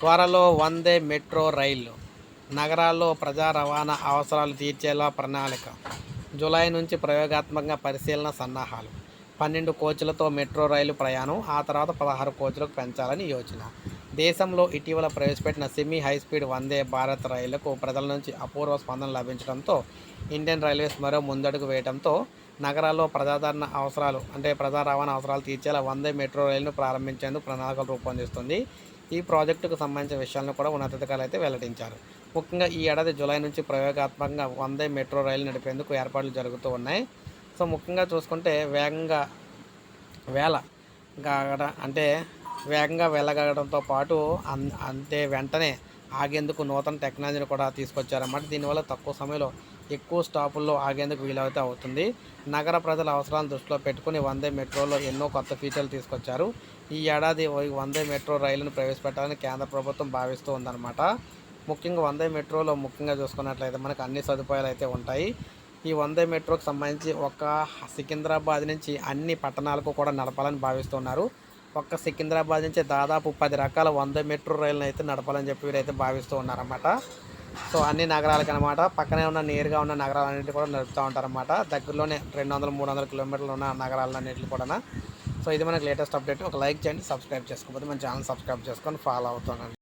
త్వరలో వందే మెట్రో రైళ్ళు నగరాల్లో ప్రజా రవాణా అవసరాలు తీర్చేలా ప్రణాళిక. జూలై నుంచి ప్రయోగాత్మకంగా పరిశీలన సన్నాహాలు. పన్నెండు కోచ్లతో మెట్రో రైలు ప్రయాణం ఆ తర్వాత పదహారు కోచ్లకు పెంచాలని యోచన. దేశంలో ఇటీవల ప్రవేశపెట్టిన semi high speed Vande Bharat రైళ్ళకు ప్రజల నుంచి అపూర్వ స్పందన లభించడంతో ఇండియన్ రైల్వేస్ మరో ముందడుగు వేయడంతో నగరాల్లో ప్రజాదరణ అవసరాలు అంటే ప్రజా రవాణా అవసరాలు తీర్చేలా వందే మెట్రో రైలును ప్రారంభించేందుకు ప్రణాళికలు రూపొందిస్తుంది. ఈ ప్రాజెక్టుకు సంబంధించిన విషయాలను కూడా ఉన్నతాధికారులు అయితే వెల్లడించారు. ముఖ్యంగా ఈ ఏడాది జూలై నుంచి ప్రయోగాత్మకంగా వందే మెట్రో రైలు నడిపేందుకు ఏర్పాట్లు జరుగుతూ ఉన్నాయి. సో ముఖ్యంగా చూసుకుంటే వేగంగా వేల గాగడ అంటే వేగంగా వెళ్ళగలడంతో పాటు అన్ అంతే వెంటనే ఆగేందుకు నూతన టెక్నాలజీని కూడా తీసుకొచ్చారన్నమాట. దీనివల్ల తక్కువ సమయంలో ఎక్కువ స్టాపుల్లో ఆగేందుకు వీలైతే అవుతుంది. నగర ప్రజల అవసరాలను దృష్టిలో పెట్టుకుని వందే మెట్రోలో ఎన్నో కొత్త ఫీచర్లు తీసుకొచ్చారు. ఈ ఏడాది వందే మెట్రో రైలును ప్రవేశపెట్టాలని కేంద్ర ప్రభుత్వం భావిస్తూ ఉందన్నమాట. ముఖ్యంగా వందే మెట్రోలో ముఖ్యంగా చూసుకున్నట్లయితే మనకు అన్ని సదుపాయాలు అయితే ఉంటాయి. ఈ వందే మెట్రోకి సంబంధించి ఒక సికింద్రాబాద్ నుంచి అన్ని పట్టణాలకు కూడా నడపాలని భావిస్తున్నారు ఒక్క సికింద్రాబాద్ నుంచి దాదాపు పది రకాల వంద మెట్రో రైళ్ళని అయితే నడపాలని చెప్పి వీరైతే భావిస్తూ ఉన్నారన్నమాట. సో అన్ని నగరాలకు అనమాట పక్కనే ఉన్న నేరుగా ఉన్న నగరాలన్నింటి కూడా నడుపుతూ ఉంటారన్నమాట. దగ్గరలోనే రెండు వందల మూడు వందల కిలోమీటర్లు ఉన్న నగరాలన్నింటిని కూడా. సో ఇది మనకి లేటెస్ట్ అప్డేట్ ఒక లైక్ చేయండి సబ్స్క్రైబ్ చేసుకోకపోతే మన ఛానల్ సబ్స్క్రైబ్ చేసుకొని ఫాలో అవుతానండి.